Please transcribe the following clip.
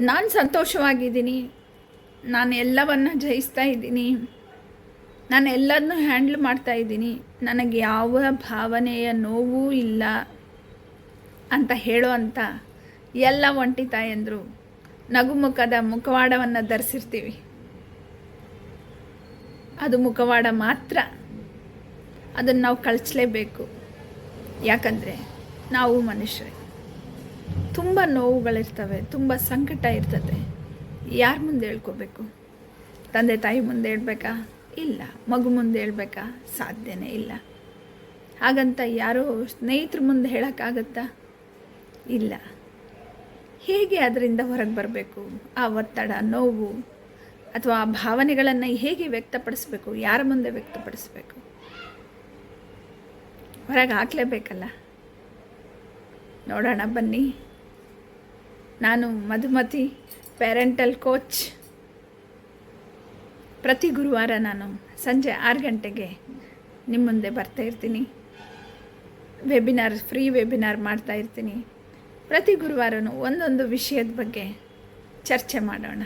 ನಾನು ಸಂತೋಷವಾಗಿದ್ದೀನಿ. ನಾನು ಎಲ್ಲವನ್ನು ಜಯಿಸ್ತಾ ಇದ್ದೀನಿ. ನಾನು ಎಲ್ಲದನ್ನೂ ಹ್ಯಾಂಡ್ಲ್ ಮಾಡ್ತಾ ಇದ್ದೀನಿ. ನನಗೆ ಯಾವ ಭಾವನೆಯ ನೋವೂ ಇಲ್ಲ ಅಂತ ಹೇಳೋ ಅಂತ ಎಲ್ಲ ಒಂಟಿ ತಾಯಂದರು. ನಗುಮುಖದ ಮುಖವಾಡವನ್ನು ಧರಿಸಿರ್ತೀವಿ. ಅದು ಮುಖವಾಡ ಮಾತ್ರ. ಅದನ್ನು ನಾವು ಕಳಿಸ್ಲೇಬೇಕು. ಯಾಕಂದರೆ ನಾವು ಮನುಷ್ಯರೇ. ತುಂಬ ನೋವುಗಳಿರ್ತವೆ, ತುಂಬ ಸಂಕಟ ಇರ್ತದೆ. ಯಾರ ಮುಂದೆ ಹೇಳ್ಕೋಬೇಕು? ತಂದೆ ತಾಯಿ ಮುಂದೆ ಹೇಳ್ಬೇಕಾ? ಇಲ್ಲ. ಮಗು ಮುಂದೆ ಹೇಳ್ಬೇಕಾ? ಸಾಧ್ಯನೇ ಇಲ್ಲ. ಹಾಗಂತ ಯಾರೋ ಸ್ನೇಹಿತರ ಮುಂದೆ ಹೇಳೋಕ್ಕಾಗತ್ತಾ? ಇಲ್ಲ. ಹೇಗೆ ಅದರಿಂದ ಹೊರಗೆ ಬರಬೇಕು? ಆ ಒತ್ತಡ, ನೋವು ಅಥವಾ ಆ ಭಾವನೆಗಳನ್ನು ಹೇಗೆ ವ್ಯಕ್ತಪಡಿಸ್ಬೇಕು? ಯಾರ ಮುಂದೆ ವ್ಯಕ್ತಪಡಿಸ್ಬೇಕು? ಹೊರಗೆ ಹಾಕಲೇಬೇಕಲ್ಲ? ನೋಡೋಣ ಬನ್ನಿ. ನಾನು ಮಧುಮತಿ ಪ್ಯಾರೆಂಟಲ್ ಕೋಚ್ ಪ್ರತಿ ಗುರುವಾರ ನಾನು ಸಂಜೆ ಆರು ಗಂಟೆಗೆ ನಿಮ್ಮ ಮುಂದೆ ಬರ್ತಾ ಇರ್ತೀನಿ. ವೆಬಿನಾರ್ ಫ್ರೀ ವೆಬಿನಾರ್ ಮಾಡ್ತಾ ಇರ್ತೀನಿ. ಪ್ರತಿ ಗುರುವಾರನೂ ಒಂದೊಂದು ವಿಷಯದ ಬಗ್ಗೆ ಚರ್ಚೆ ಮಾಡೋಣ.